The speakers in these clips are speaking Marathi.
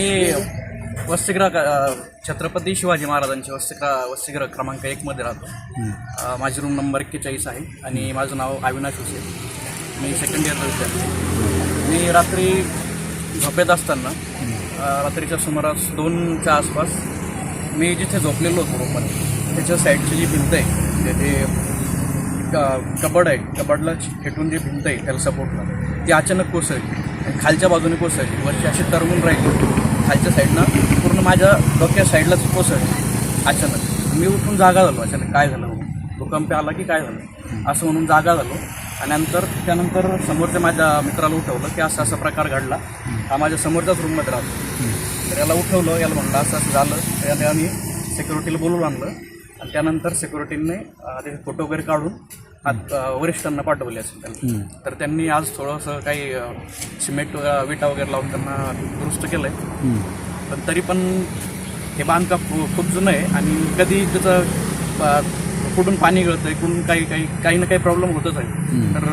मी वसतिगृह अ, छत्रपती शिवाजी महाराजांचे वसतिगृह वसतिगृह क्रमांक एकमध्ये राहतो. माझी रूम नंबर एक्केचाळीस आहे आणि माझं नाव अविनाश हुसे. मी सेकंड इयरचा विद्यार्थी. मी रात्री झोपेत असताना रात्रीच्या सुमारास दोनच्या आसपास मी जिथे झोपलेलो होतो रूममध्ये त्याच्या साईडची जी भिंत आहे म्हणजे ते क- कबड आहे. कबडला खेटून जी भिंत आहे त्याला सपोर्टला ती अचानक कोसळली. खालच्या बाजूने कोसळली. वरची अशी तरवून राहिली. खालच्या साईडनं पूर्ण माझ्या डोक्या साईडलाच कोसळली. अचानक. मी उठून जागा झालो. अचानक काय झालं? भूकंप आला की काय झालं? असं म्हणून जागा झालो. आणि नंतर त्यानंतर समोरच्या माझ्या मित्राला उठवलं की असा असा प्रकार घडला. हा माझ्या समोरच्याच रूममध्ये राहतो. तर याला उठवलं याला म्हणलं असं असं झालं. तर याने आम्ही सिक्युरिटीला बोलवून आणलं आणि त्यानंतर सिक्युरिटीने त्याचे फोटो वगैरे काढून आत- वरिष्ठांना पाठवले असेल त्यांना. तर त्यांनी आज थोडंसं काही सिमेंट विटा वगैरे लावून त्यांना दुरुस्त केलं आहे पण तरी पण हे बांधकाम खूप जुनं आहे आणि कधी त्याचं कुठून पाणी गळतं आहे कुठून काही काही काही ना काही प्रॉब्लेम होतच आहे. तर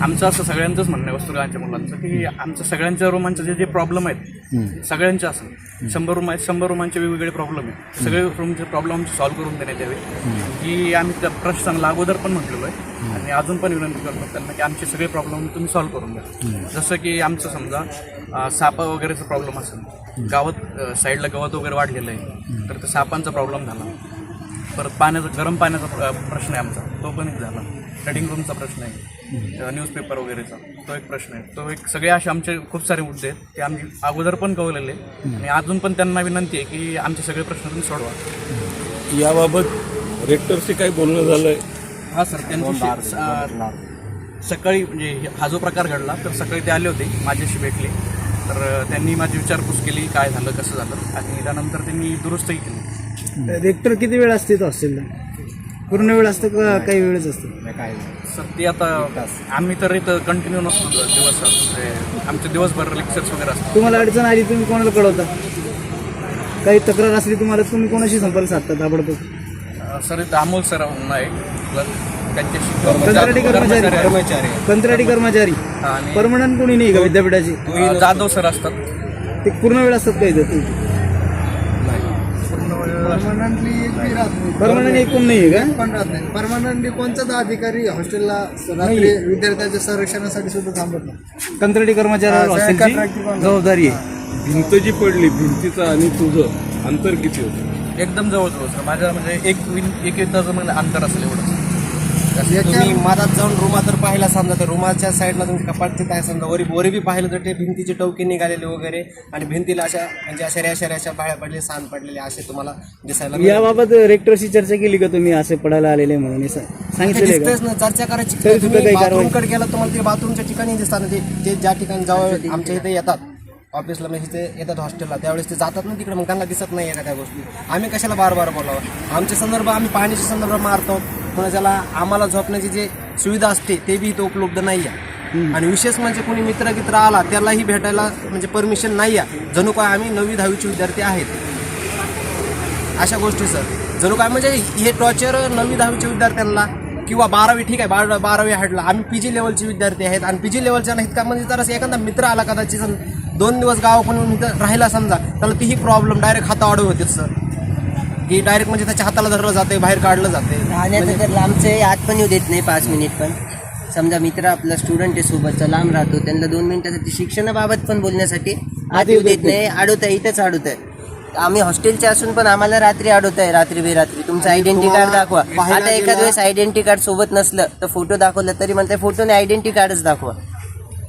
आमचं असं सगळ्यांचंच म्हणणं आहे वस्तुगांच्या मुलांचं की आमचं सगळ्यांच्या रूमांचे जे जे प्रॉब्लेम आहेत सगळ्यांचे असं. शंभर रूम आहेत शंभर रूमांचे वेगवेगळे प्रॉब्लेम आहेत. सगळे रूमचे प्रॉब्लेम आमचे सॉल्व्ह करून देण्यात यावे. की आम्ही त्या प्रश्नाला अगोदर पण म्हटलेलो आहे आणि अजून पण विनंती करतो त्यांना की आमचे सगळे प्रॉब्लेम तुम्ही सॉल्व्ह करून द्या. जसं की आमचं समजा सापा वगैरेचा प्रॉब्लेम असेल गावात साईडला गवत वगैरे वाढलेलं आहे तर त्या सापांचा प्रॉब्लेम झाला. परत पाण्याचा गरम पाण्याचा प्र- प्रश्न आहे आमचा तो पण एक झाला. रेडिंग रूमचा प्रश्न आहे. न्यूजपेपर वगैरेचा. तो एक प्रश्न आहे. तो एक सगळे असे आमचे खूप सारे मुद्दे आहेत. ते आम्ही अगोदर पण कळवलेले आहे. आणि अजून पण त्यांना विनंती आहे की आमचे सगळे प्रश्न तुम्ही सोडवा. याबाबत रेक्टरशी काही बोलणं झालंय? हा सर त्यांची सकाळी म्हणजे हा जो प्रकार घडला तर सकाळी ते आले होते माझ्याशी भेटले. तर त्यांनी माझी विचारपूस केली काय झालं कसं झालं? आणि त्यानंतर त्यांनी दुरुस्तही केली. रेक्टर किती वेळ असते तो हॉस्टेलला पूर्ण वेळ असतं का काही वेळच असतं? सर ती आता आम्ही तर इथं कंटिन्यू नसतो दिवस म्हणजे आमचे दिवसभर लेक्चर्स वगैरे असतात. तुम्हाला अडचण आली तुम्ही कोणाला कळवता? काही तक्रार असली तुम्हाला तुम्ही कोणाशी संपर्क साधता ताबडतोब? अ, सर इथं अमोल सर म्हणून आहे. प्लस त्यांच्याशी कंत्राटी कर्मचारी कर्मचारी. कंत्राटी कर्मचारी. आणि परमनंट कोणी नाही का विद्यापीठाची? अ, जाधव सर असतात. ते पूर्ण वेळ असतात का इथं परमनंट एक कोण नाही आहे का? पण राहत नाही. परमनंटली कोणताच अधिकारी हॉस्टेलला रात्री विद्यार्थ्यांच्या संरक्षणासाठी सुद्धा थांबत नाही. कंत्राटी कर्मचाऱ्यावर हा, हॉस्टेलची कंत्राटी कर्मचारी. जबाबदारी आहे. भिंत जी पडली भिंतीचं आणि तुझं अंतर किती होतं? एकदम जवळ जवळ सर माझ्या म्हणजे एक विन एक एकदाचं म्हणजे अंतर असेल एवढं तुम्ही मधात जाऊन रुमा तर पाहिला समजा तर रुमाच्या साईडला तुमची कपाट तिथं आहे समजा. वरी वरी बी पाहिलं तर ते भिंतीचे टवके निघालेले वगैरे आणि भिंतीला अशा म्हणजे अशा रेषा रेषा बाहेर पडले सांद पडलेले असे तुम्हाला दिसायला मिळेल. याबाबत रेक्टरशी चर्चा केली का तुम्ही? असे पडायला आलेले म्हणून हे सा- ते सांगितलेलं आहे दिसतंच ना चर्चा करायची तरी सुद्धा तुम्ही कारवाई- बाथरूमकडे गेला तुम्हाला ते बाथरूमच्या ठिकाणी दिसतात ना ते ते ज्या ठिकाणी जवळ आमच्या इथे येतात. ऑफिसला म्हणजे इथे येतात हॉस्टेलला त्यावेळेस ते जातात ना तिकडे मग त्यांना दिसत नाही एखाद्या गोष्टी. आम्ही कशाला बार बार बोलावं? आमच्या संदर्भ आम्ही पाण्याच्या संदर्भ मारतो. पुन्हा ज्याला आम्हाला झोपण्याची जे सुविधा असते ते बी इथं उपलब्ध नाही आहे आणि विशेष म्हणजे कोणी मित्र गित्र आला त्यालाही भेटायला म्हणजे परमिशन नाही आहे जणू काय आम्ही नववी दहावीचे विद्यार्थी आहेत. अशा गोष्टी सर जणू काय म्हणजे हे टॉर्चर नववी दहावीच्या विद्यार्थ्यांना किंवा बारावी ठीक आहे बारा बारावी हाडला. आम्ही पी जी लेवलचे विद्यार्थी आहेत. आणि पी जी लेवलच्या नाहीत का म्हणजे जर एखादा मित्र आला कदाचित दोन दिवस गावाकडून राहिला समजा त्याला तीही प्रॉब्लेम डायरेक्ट हातावाडे होते सर की डायरेक्ट म्हणजे त्याच्या हाताला धरलं जाते बाहेर काढलं जाते राहण्याचं तर लांबचे आत पण येऊ देत नाही पाच मिनिट पण. समजा मित्र आपला स्टुडंट आहे सोबतचा लांब राहतो त्यांना दोन मिनिटासाठी शिक्षणाबाबत पण बोलण्यासाठी आत येऊ देत नाही अडवत आहे इथंच अडवत आहे आम्ही हॉस्टेलचे असून पण आम्हाला रात्री अडवत आहे रात्री बेरात्री. तुमचं आयडेंटी कार्ड दाखवा. आता एखाद वेळेस आयडेंटी कार्ड सोबत नसलं तर फोटो दाखवलं तरी म्हणते फोटोने आयडेंटी कार्डच दाखवा.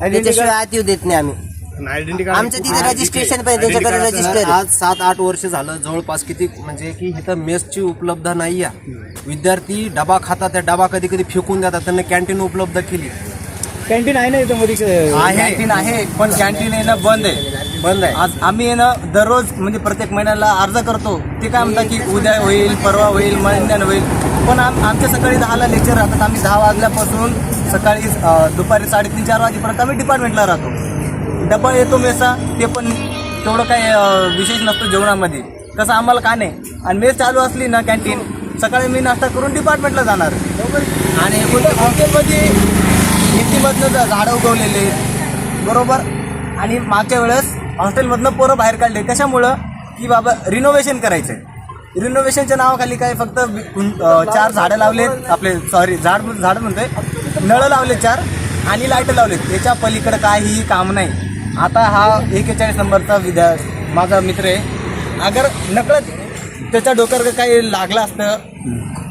त्याच्याशिवाय आत येऊ देत नाही आम्ही. आमचं तिथे रजिस्ट्रेशन पण त्यांच्याकडे रजिस्टर आज सात आठ वर्ष झालं जवळपास किती म्हणजे की इथं मेसची उपलब्ध नाही आहे विद्यार्थी डबा खातात त्या डबा कधी कधी फेकून देतात त्यांना कॅन्टीन उपलब्ध केली. कॅन्टीन आहे ना इथं मध्ये? आहे. कॅन्टीन आहे पण कॅन्टीन येणं बंद आहे. बंद आहे. आज आम्ही येणं दररोज म्हणजे प्रत्येक महिन्याला अर्ज करतो. ते काय म्हणतात की उद्या होईल परवा होईल महिन्यानं होईल. पण आम आमच्या सकाळी दहाला लेक्चर राहतात. आम्ही दहा वाजल्यापासून सकाळी दुपारी साडेतीन चार वाजेपर्यंत आम्ही डिपार्टमेंटला राहतो. डबा येतो मेसा ते पण तेवढं काही विशेष नसतो जेवणामध्ये. कसं आम्हाला का नाही? आणि मेस चालू असली ना कॅन्टीन सकाळी मी नाश्ता करून डिपार्टमेंटला जाणार. आणि हॉस्टेलमध्ये भिंतीमधनं झाडं उगवलेले. बरोबर? आणि मागच्या वेळेस हॉस्टेलमधनं पोरं बाहेर काढले. कशामुळं? की बाबा रिनोव्हेशन करायचं आहे रिनोव्हेशनच्या नावाखाली काय फक्त चार झाडं लावलेत. आपले सॉरी झाड झाड म्हणतोय. नळं लावले चार. आणि लाइट लावलेत याच्या पलीकडे काहीही काम नाही. आता हा एकेचाळीस नंबरचा विद्या माझा मित्र आहे. अगर नकळत त्याच्या डोक्यावर काही लागलं असतं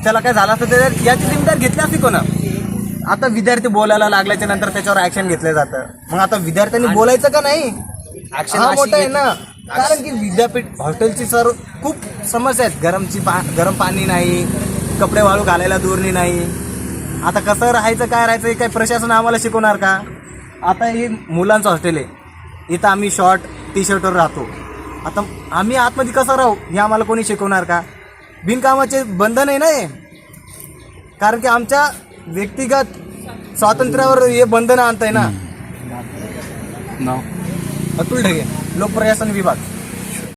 त्याला काय झालं असतं तर याची जिम्मेदार घेतली असती कोण? आता विद्यार्थी बोलायला लागल्याच्या नंतर त्याच्यावर ऍक्शन घेतलं जातं. मग आता विद्यार्थ्यांनी बोलायचं का नाही? हा मोठा आहे. ना. कारण की विद्यापीठ हॉस्टेलची सर खूप समस्या आहेत. गरमची पा गरम पाणी नाही कपडे वाळू घालायला दूरणी नाही. आता कसं राहायचं काय राहायचं हे काय प्रशासन आम्हाला शिकवणार का? आता हे मुलांचं हॉस्टेल आहे. इथं आम्ही शॉर्ट टी शर्टवर राहतो. आता आम्ही आतमध्ये कसं राहू हे आम्हाला कोणी शिकवणार का? बिनकामाचे बंधन आहे ना हे? कारण की आमच्या व्यक्तिगत स्वातंत्र्यावर हे बंधनं आणत आहे ना अतुल ढगे लोकप्रशासन विभाग.